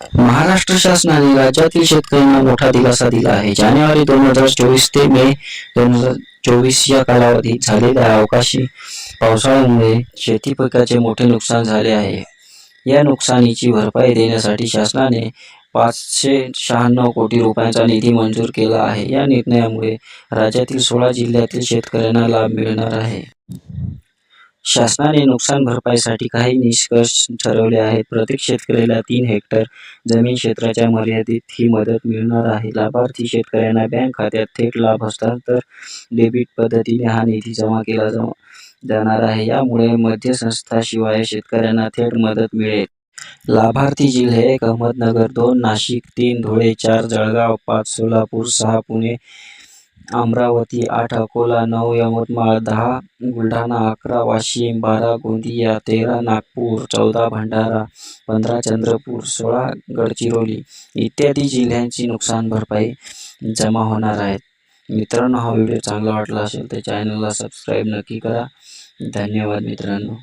महाराष्ट्र शासनाने राज्यातील शेतकऱ्यांना मोठा दिलासा दिला आहे. जानेवारी दोन हजार चोवीस ते मे दोन हजार चोवीस या कालावधीत झालेल्या अवकाशी पावसाळ्यामुळे शेती पिकाचे मोठे नुकसान झाले आहे. या नुकसानीची भरपाई देण्यासाठी शासनाने पाचशे शहाण्णव कोटी रुपयांचा निधी मंजूर केला आहे. या निर्णयामुळे राज्यातील सोळा जिल्ह्यातील शेतकऱ्यांना लाभ मिळणार आहे. शासनाने नुकसान भरपाईसाठी काही निष्कर्ष ठरवले आहेत. प्रत्येक शेतकऱ्याला तीन हेक्टर जमीन क्षेत्राच्या मर्यादित ही मदत मिळणार आहे. लाभार्थी शेतकऱ्यांना बँक खात्यात थेट लाभ हस्तांतर डेबिट पद्धतीने हा निधी जमा केला जा जाणार आहे. यामुळे मध्यसंस्थाशिवाय शेतकऱ्यांना थेट मदत मिळेल. लाभार्थी जिल्हे एक अहमदनगर दोन नाशिक तीन धुळे चार जळगाव पाच सोलापूर सहा पुणे अमरावती आठ अकोला नऊ यवतमाळ दहा बुलढाणा अकरा वाशिम बारा गोंदिया तेरा नागपूर चौदा भंडारा पंधरा चंद्रपूर सोळा गडचिरोली इत्यादी जिल्ह्यांची नुकसान भरपाई जमा होणार आहेत. मित्रांनो हा व्हिडिओ चांगला वाटला असेल तर चॅनलला सबस्क्राईब नक्की करा. धन्यवाद मित्रांनो.